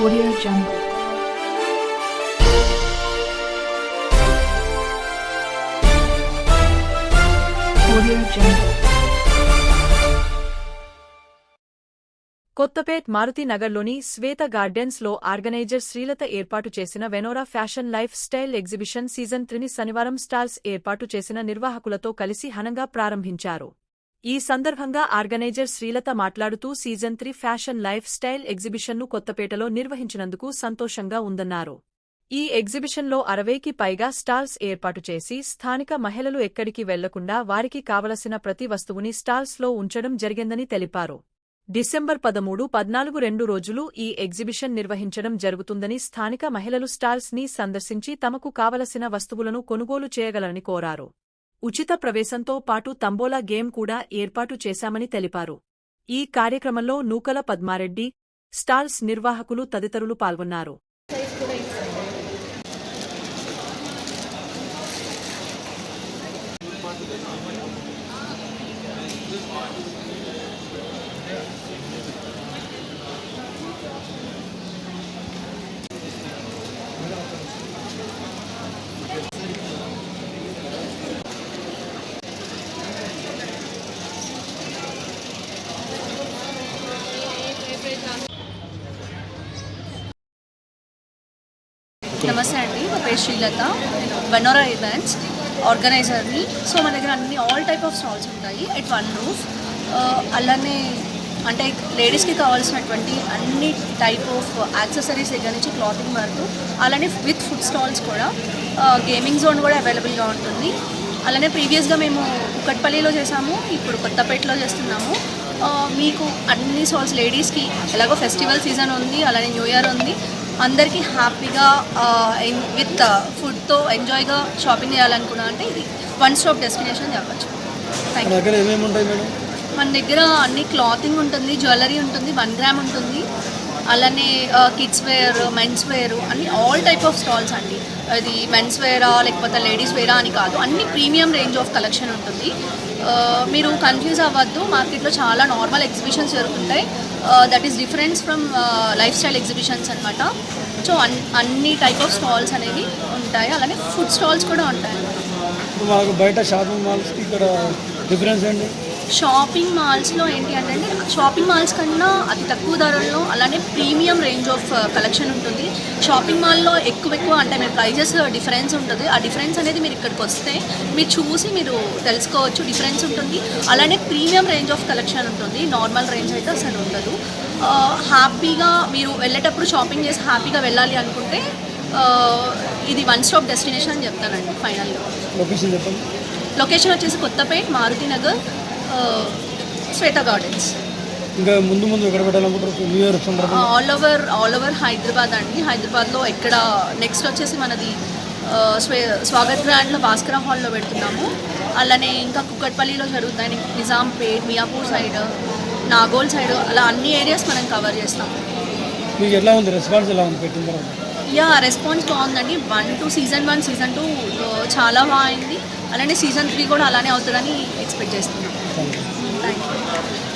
Audio Jungle. Audio Jungle. Kothapet Maruti నగర్లోని శ్వేత గార్డెన్స్లో organiser Srilatha ఏర్పాటు చేసిన Venora fashion lifestyle exhibition season three శనివారం స్టాల్స్ ఏర్పాటు చేసిన నిర్వాహకులతో కలిసి హనంగా ప్రారంభించారు ఈ సందర్భంగా ఆర్గనైజర్ శ్రీలత మాట్లాడుతూ season three fashion lifestyle ఎగ్జిబిషన్ను కొత్తపేటలో నిర్వహించినందుకు సంతోషంగా ఉందన్నారు. ఈ ఎగ్జిబిషన్లో అరవైకి పైగా స్టాల్స్ ఏర్పాటు చేసి స్థానిక మహిళలు ఎక్కడికి వెళ్ళకుండా వారికి కావలసిన ప్రతి వస్తువుని స్టాల్స్లో ఉంచడం జరిగిందని తెలిపారు. డిసెంబర్ పదమూడు పద్నాలుగు రెండు రోజులు ఈ ఎగ్జిబిషన్ నిర్వహించడం జరుగుతుందని స్థానిక మహిళలు స్టాల్స్ని సందర్శించి తమకు కావలసిన వస్తువులను కొనుగోలు చేయగలని కోరారు. ఉచిత ప్రవేశంతో పాటు తంబోలా గేమ్ కూడా ఏర్పాటు చేశామని తెలిపారు. ఈ కార్యక్రమంలో నూకల పద్మారెడ్డి స్టాల్స్ నిర్వాహకులు తదితరులు పాల్గొన్నారు. నమస్తే అండి. నా పేరు శ్రీలత. నేను వెనోరా ఈవెంట్స్ ఆర్గనైజర్ని సో మన దగ్గర అన్ని ఆల్ టైప్ ఆఫ్ స్టాల్స్ ఉంటాయి. ఎట్ వన్ రూఫ్ అలానే అంటే లేడీస్కి కావాల్సినటువంటి అన్ని టైప్ ఆఫ్ యాక్సెసరీస్ దగ్గర నుంచి క్లాతింగ్ వరకు అలానే విత్ ఫుడ్ స్టాల్స్ కూడా గేమింగ్ జోన్ కూడా అవైలబుల్గా ఉంటుంది. అలానే ప్రీవియస్గా మేము కుక్కట్పల్లిలో చేసాము ఇప్పుడు కొత్తపేటలో చేస్తున్నాము. మీకు అన్ని స్టాల్స్ లేడీస్కి ఎలాగో ఫెస్టివల్ సీజన్ ఉంది అలానే న్యూ ఇయర్ ఉంది. అందరికీ హ్యాపీగా విత్ ఫుడ్తో ఎంజాయ్గా షాపింగ్ చేయాలనుకున్నా అంటే ఇది వన్ స్టాప్ డెస్టినేషన్ చెప్పచ్చు. మన దగ్గర అన్ని క్లాతింగ్ ఉంటుంది జ్యువెలరీ ఉంటుంది వన్ గ్రామ్ ఉంటుంది. అలానే కిడ్స్ వేర్ మెన్స్ వేర్ అన్ని ఆల్ టైప్ ఆఫ్ స్టాల్స్ అండి. అది మెన్స్ వేరా లేకపోతే లేడీస్ వేరా అని కాదు. అన్ని ప్రీమియం రేంజ్ ఆఫ్ కలెక్షన్ ఉంటుంది. మీరు కన్ఫ్యూజ్ అవ్వద్దు. మార్కెట్లో చాలా నార్మల్ ఎగ్జిబిషన్స్ జరుగుతుంటాయి. That is difference from lifestyle exhibitions అనమాట సో అన్ అన్ని టైప్ ఆఫ్ స్టాల్స్ అనేవి ఉంటాయి. అలానే ఫుడ్ స్టాల్స్ కూడా ఉంటాయి మనకు బయట షాపింగ్ మాల్స్ ఇక్కడ డిఫరెన్స్ ఏంటి? షాపింగ్ మాల్స్లో ఏంటి అంటే షాపింగ్ మాల్స్ కన్నా అతి తక్కువ ధరల్లో అలానే ప్రీమియం రేంజ్ ఆఫ్ కలెక్షన్ ఉంటుంది. షాపింగ్ మాల్లో ఎక్కువ ఎక్కువ అంటే మీరు ప్రైజెస్ డిఫరెన్స్ ఉంటుంది. ఆ డిఫరెన్స్ అనేది మీరు ఇక్కడికి వస్తే మీరు చూసి మీరు తెలుసుకోవచ్చు డిఫరెన్స్ ఉంటుంది. అలానే ప్రీమియం రేంజ్ ఆఫ్ కలెక్షన్ ఉంటుంది. నార్మల్ రేంజ్ అయితే అసలు ఉండదు. హ్యాపీగా మీరు వెళ్ళేటప్పుడు షాపింగ్ చేసి హ్యాపీగా వెళ్ళాలి అనుకుంటే ఇది వన్ స్టాప్ డెస్టినేషన్ అని చెప్తానండి ఫైనల్గా. లొకేషన్ చెప్పండి. లొకేషన్ వచ్చేసి కొత్తపేట్ మారుతి నగర్ శ్వేత గార్డెన్స్ ఇంకా ముందు ముందు ఎక్కడ పెట్టాలనుకుంటారు న్యూ ఇయర్ సందర్భంగా? All over all over Hyderabad అండి. హైదరాబాద్లో ఎక్కడ నెక్స్ట్ వచ్చేసి మనది ఆ, స్వే స్వాగత్ గ్రాండ్లో భాస్కర హాల్లో పెడుతున్నాము. అలానే ఇంకా కుక్కట్పల్లిలో జరుగుతాయి నిజాంపేట్ మియాపూర్ సైడ్ నాగోల్ సైడ్ అలా అన్ని ఏరియాస్ మనం కవర్ చేస్తాము మీకు ఎలా ఉంది? రెస్పాన్స్ ఎలా ఉంది పెట్టిన తర్వాత? యా రెస్పాన్స్ బాగుందండి. One two season one season two చాలా బాగుంది. అలానే సీజన్ త్రీ కూడా అలానే అవుతుందని ఎక్స్పెక్ట్ చేస్తున్నాం. Thank you thank you